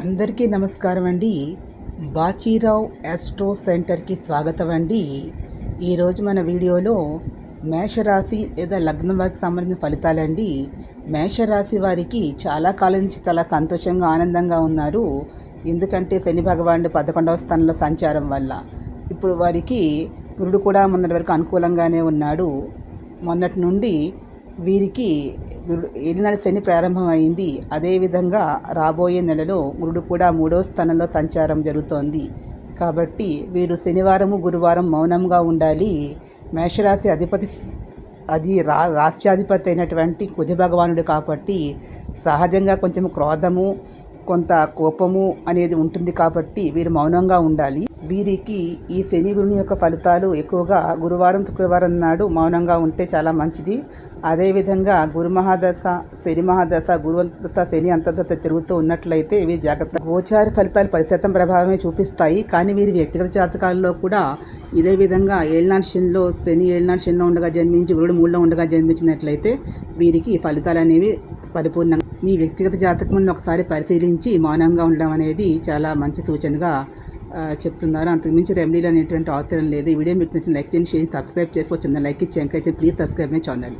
అందరికీ నమస్కారం అండి. బాచీరావు యాస్ట్రో సెంటర్కి స్వాగతం అండి. ఈరోజు మన వీడియోలో మేషరాశి లేదా లగ్నం వారికి సంబంధించిన ఫలితాలండి. మేషరాశి వారికి చాలా కాలం నుంచి చాలా సంతోషంగా ఆనందంగా ఉన్నారు. ఎందుకంటే శని భగవానుడు పదకొండవ స్థానంలో సంచారం వల్ల. ఇప్పుడు వారికి గురుడు కూడా మొన్నటి వరకు అనుకూలంగానే ఉన్నాడు. మొన్నటి నుండి వీరికి గురు ఏలినాడు శని ప్రారంభమైంది. అదేవిధంగా రాబోయే నెలలో గురుడు కూడా మూడో స్థానంలో సంచారం జరుగుతోంది. కాబట్టి వీరు శనివారము గురువారం మౌనంగా ఉండాలి. మేషరాశి అధిపతి అది రా రాష్ట్రాధిపతి అయినటువంటి కుజ భగవానుడు కాబట్టి సహజంగా కొంచెం క్రోధము కొంత కోపము అనేది ఉంటుంది కాబట్టి వీరు మౌనంగా ఉండాలి. వీరికి ఈ శని గురుని యొక్క ఫలితాలు ఎక్కువగా గురువారం శుక్రవారం నాడు మౌనంగా ఉంటే చాలా మంచిది. అదేవిధంగా గురు మహాదశ శని మహాదశ గురువంత శని అంతర్దశ తిరుగుతూ ఉన్నట్లయితే ఇవి జాగ్రత్త. గోచార ఫలితాలు పది శాతం ప్రభావమే చూపిస్తాయి. కానీ వీరి వ్యక్తిగత జాతకాల్లో కూడా ఇదే విధంగా ఏళ్ళనాడు శనిలో శని ఏళ్ళనాడు శనిలో ఉండగా జన్మించి గురుడు మూడులో ఉండగా జన్మించినట్లయితే వీరికి ఈ ఫలితాలు అనేవి పరిపూర్ణంగా మీ వ్యక్తిగత జాతకం ఒకసారి పరిశీలించి మౌనంగా ఉండడం అనేది చాలా మంచి సూచనగా చెప్తున్నారు. అంతకుమించి రెమెడీలు అనేటువంటి అవసరం లేదు. ఈ వీడియో మీకు నచ్చిన లైక్ చేయండి షేర్ సబ్స్క్రైబ్ చేసుకోవచ్చు. లైక్ ఇచ్చి ఎంకైతే ప్లీజ్ సబ్స్క్రైబ్ మై ఛానల్.